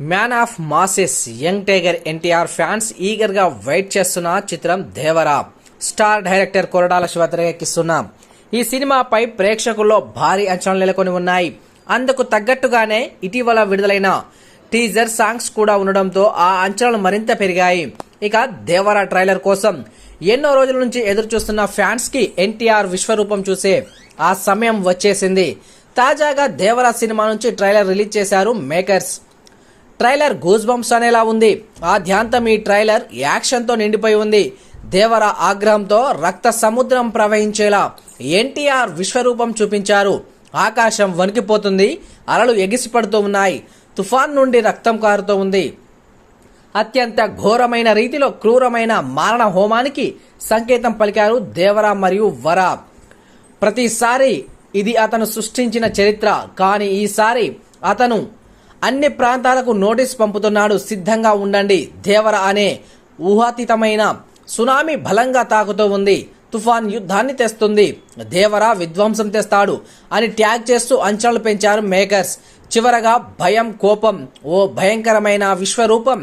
Man of masses young tiger NTR fans ఈగర్గా wait చేస్తున్న చిత్రం Devara. Star director Koratala Siva తెరకెక్కిస్తున్న. ఈ సినిమాపై ప్రేక్షకుల్లో భారీ అంచనాలు నెలకొని ఉన్నాయి. అందుకు తగ్గట్టుగానే ఇటీవల విడుదలైన టీజర్ సాంగ్స్ కూడా ఉండడంతో ఆ అంచనాలు మరింత పెరిగాయి. ఇక దేవరా ట్రైలర్ కోసం ఎన్నో రోజుల నుంచి ఎదురు చూస్తున్న ఫ్యాన్స్కి ఎన్టీఆర్ విశ్వరూపం చూసే ఆ సమయం వచ్చేసింది. తాజాగా దేవరా సినిమా నుంచి ట్రైలర్ రిలీజ్ చేశారు మేకర్స్. ట్రైలర్ గూజ్ బంప్స్ అనేలా ఉంది. ఆద్యాంతం ఈ ట్రైలర్ యాక్షన్తో నిండిపోయి ఉంది. దేవర ఆగ్రహంతో రక్త సముద్రం ప్రవహించేలా ఎన్టీఆర్ విశ్వరూపం చూపించారు. ఆకాశం వణికిపోతుంది అలలు ఎగిసిపడుతూ ఉన్నాయి తుఫాన్ నుండి రక్తం కారుతూ ఉంది. అత్యంత ఘోరమైన రీతిలో క్రూరమైన మారణ హోమానికి సంకేతం పలికారు దేవరా మరియు వర. ప్రతిసారి ఇది అతను సృష్టించిన చరిత్ర కానీ ఈసారి అతను అన్ని ప్రాంతాలకు నోటీస్ పంపుతున్నాడు సిద్ధంగా ఉండండి దేవర అనే ఊహాతీతమైన సునామీ బలంగా తాకుతూ ఉంది. తుఫాన్ యుద్ధాన్ని తెస్తుంది. దేవరా విధ్వంసం తెస్తాడు అని ట్యాగ్ చేస్తూ అంచనాలు పెంచారు మేకర్స్. చివరగా భయం కోపం ఓ భయంకరమైన విశ్వరూపం.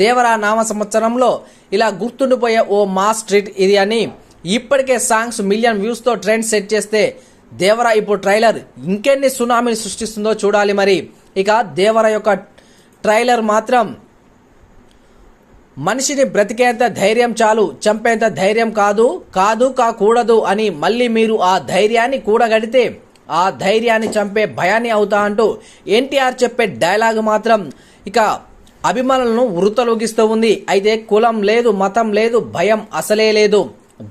దేవరా నామ సంవత్సరంలో ఇలా గుర్తుండిపోయే ఓ మాస్ స్ట్రీట్ ఇది అని ఇప్పటికే సాంగ్స్ మిలియన్ వ్యూస్తో ట్రెండ్ సెట్ చేస్తే దేవరా ఇప్పుడు ట్రైలర్ ఇంకెన్ని సునామీని సృష్టిస్తుందో చూడాలి మరి. ఇక దేవర యొక్క ట్రైలర్ మాత్రం మనిషిని బ్రతికేంత ధైర్యం చాలు చంపేంత ధైర్యం కాదు కాదు కాకూడదు అని మళ్ళీ మీరు ఆ ధైర్యాన్ని కూడగడితే ఆ ధైర్యాన్ని చంపే భయాన్ని అవుతా అంటూ ఎన్టీఆర్ చెప్పే డైలాగ్ మాత్రం ఇక అభిమానులను వృతలోగిస్తూ ఉంది. అయితే కులం లేదు మతం లేదు భయం అసలే లేదు.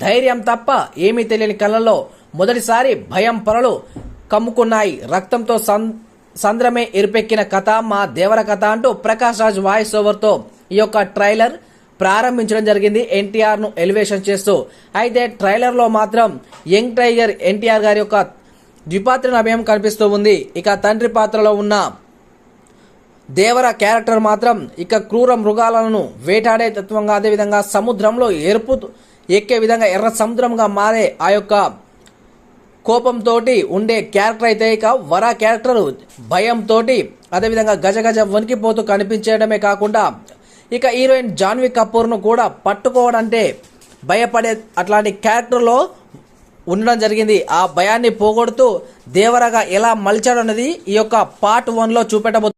ధైర్యం తప్ప ఏమీ తెలియని కళ్ళల్లో మొదటిసారి భయం పొరలు కమ్ముకున్నాయి. రక్తంతో సం సంద్రమే ఎరుపెక్కిన కథ మా దేవర కథ అంటూ ప్రకాష్ రాజ్ వాయిస్ ఓవర్తో ఈ యొక్క ట్రైలర్ ప్రారంభించడం జరిగింది. ఎన్టీఆర్ను ఎలివేషన్ చేస్తూ. అయితే ట్రైలర్లో మాత్రం యంగ్ టైగర్ ఎన్టీఆర్ గారి యొక్క ద్విపాత్ర అభయం కనిపిస్తూ ఉంది. ఇక తండ్రి పాత్రలో ఉన్న దేవర క్యారెక్టర్ మాత్రం ఇక క్రూర మృగాలను వేటాడే తత్వంగా అదేవిధంగా సముద్రంలో ఎరుపు ఎక్కే విధంగా ఎర్ర సముద్రంగా మారే ఆ యొక్క కోపంతో ఉండే క్యారెక్టర్ అయితే ఇక వర క్యారెక్టర్ భయంతో అదేవిధంగా గజ గజ వణికిపోతూ కనిపించేయడమే కాకుండా ఇక హీరోయిన్ జాన్వీ కపూర్ను కూడా పట్టుకోవడంటే భయపడే అట్లాంటి క్యారెక్టర్లో ఉండడం జరిగింది. ఆ భయాన్ని పోగొడుతూ దేవరగా ఎలా మలిచాడన్నది ఈ యొక్క పార్ట్ వన్లో చూపెట్టబోతుంది